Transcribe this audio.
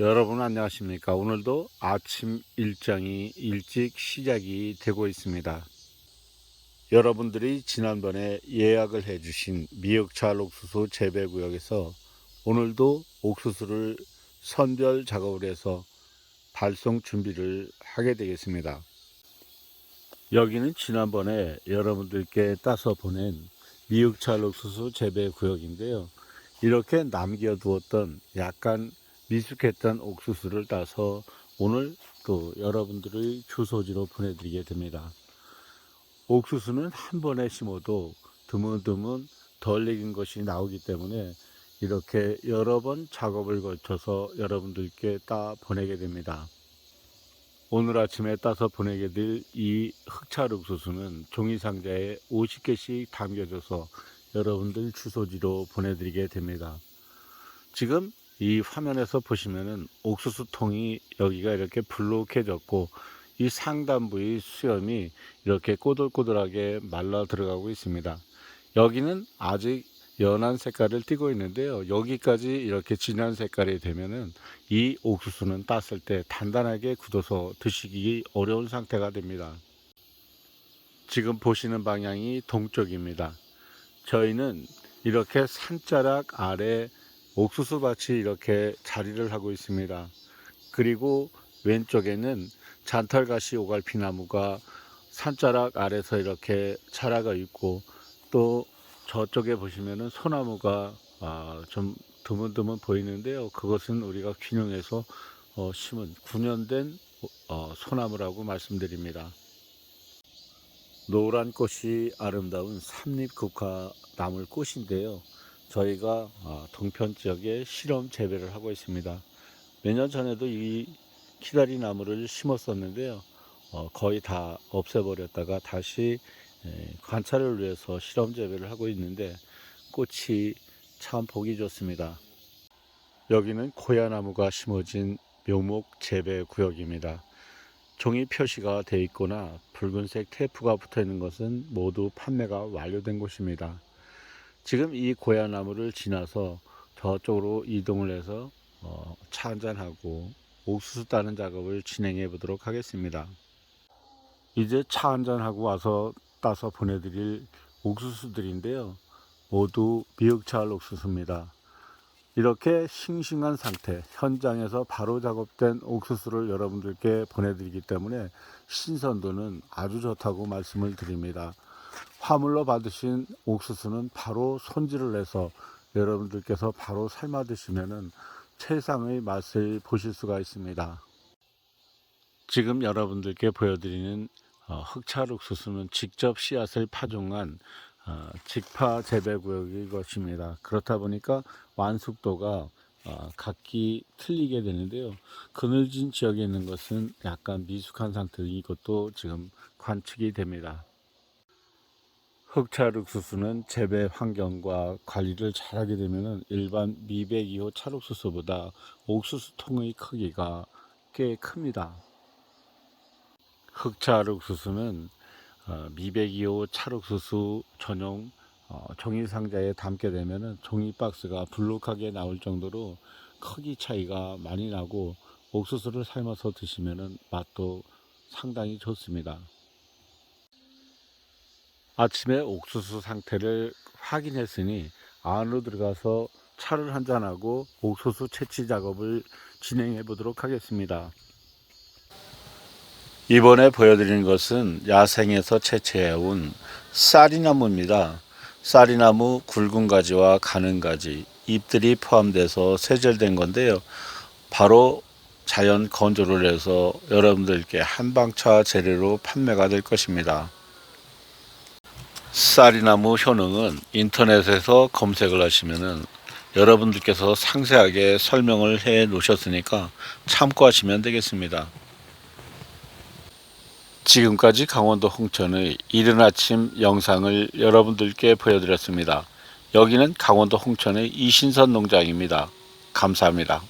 여러분 안녕하십니까? 오늘도 아침 일정이 일찍 시작이 되고 있습니다. 여러분들이 지난번에 예약을 해주신 미역찰 옥수수 재배구역에서 오늘도 옥수수를 선별 작업을 해서 발송 준비를 하게 되겠습니다. 여기는 지난번에 여러분들께 따서 보낸 미역찰 옥수수 재배구역인데요. 이렇게 남겨두었던 약간 미숙했던 옥수수를 따서 오늘 또 여러분들의 주소지로 보내드리게 됩니다. 옥수수는 한 번에 심어도 드문드문 덜 익은 것이 나오기 때문에 이렇게 여러 번 작업을 거쳐서 여러분들께 따 보내게 됩니다. 오늘 아침에 따서 보내게 될 이 흑찰 옥수수는 종이 상자에 50개씩 담겨져서 여러분들 주소지로 보내드리게 됩니다. 지금 이 화면에서 보시면은 옥수수 통이 여기가 이렇게 불룩해졌고 이 상단부의 수염이 이렇게 꼬들꼬들하게 말라 들어가고 있습니다. 여기는 아직 연한 색깔을 띠고 있는데요. 여기까지 이렇게 진한 색깔이 되면은 이 옥수수는 땄을 때 단단하게 굳어서 드시기 어려운 상태가 됩니다. 지금 보시는 방향이 동쪽입니다. 저희는 이렇게 산자락 아래 옥수수 밭이 이렇게 자리를 하고 있습니다. 그리고 왼쪽에는 잔털가시 오갈피 나무가 산자락 아래서 이렇게 자라가 있고 또 저쪽에 보시면은 소나무가 아, 좀 드문드문 보이는데요. 그것은 우리가 균형해서 어, 심은 9년 된 어, 소나무라고 말씀드립니다. 노란 꽃이 아름다운 삼립국화 나물 꽃인데요. 저희가 아, 동편 지역에 실험 재배를 하고 있습니다. 몇 년 전에도 이 키다리 나무를 심었었는데요. 어, 거의 다 없애버렸다가 다시 에, 관찰을 위해서 실험 재배를 하고 있는데 꽃이 참 보기 좋습니다. 여기는 고야나무가 심어진 묘목 재배 구역입니다. 종이 표시가 되어 있거나 붉은색 테이프가 붙어 있는 것은 모두 판매가 완료된 곳입니다. 지금 이 고야나무를 지나서 저쪽으로 이동을 해서 어, 차 한잔하고 옥수수 따는 작업을 진행해 보도록 하겠습니다. 이제 차 한잔하고 와서 따서 보내드릴 옥수수들인데요. 모두 미역찰 옥수수입니다. 이렇게 싱싱한 상태, 현장에서 바로 작업된 옥수수를 여러분들께 보내드리기 때문에 신선도는 아주 좋다고 말씀을 드립니다. 화물로 받으신 옥수수는 바로 손질을 해서 여러분들께서 바로 삶아 드시면은 최상의 맛을 보실 수가 있습니다. 지금 여러분들께 보여드리는 어, 흑찰 옥수수는 직접 씨앗을 파종한 어, 직파 재배 구역의 것입니다. 그렇다 보니까 완숙도가 어, 각기 틀리게 되는데요. 그늘진 지역에 있는 것은 약간 미숙한 상태인 이것도 지금 관측이 됩니다. 흑찰 옥수수는 재배 환경과 관리를 잘하게 되면 일반 미백 2호 찰옥수수보다 옥수수 통의 크기가 꽤 큽니다. 흑찰 옥수수는 어, 미백 2호 찰옥수수 전용 어, 종이 상자에 담게 되면 종이 박스가 불룩하게 나올 정도로 크기 차이가 많이 나고 옥수수를 삶아서 드시면 맛도 상당히 좋습니다. 아침에 옥수수 상태를 확인했으니 안으로 들어가서 차를 한잔하고 옥수수 채취 작업을 진행해 보도록 하겠습니다. 이번에 보여드리는 것은 야생에서 채취해온 쌀이나무입니다. 쌀이나무 굵은 가지와 가는 가지, 잎들이 포함돼서 세절된 건데요. 바로 자연 건조를 해서 여러분들께 한방차 재료로 판매가 될 것입니다. 쌀이나무 효능은 인터넷에서 검색을 하시면은 여러분들께서 상세하게 설명을 해 놓으셨으니까 참고하시면 되겠습니다. 지금까지 강원도 홍천의 이른 아침 영상을 여러분들께 보여드렸습니다. 여기는 강원도 홍천의 이신선 농장입니다. 감사합니다.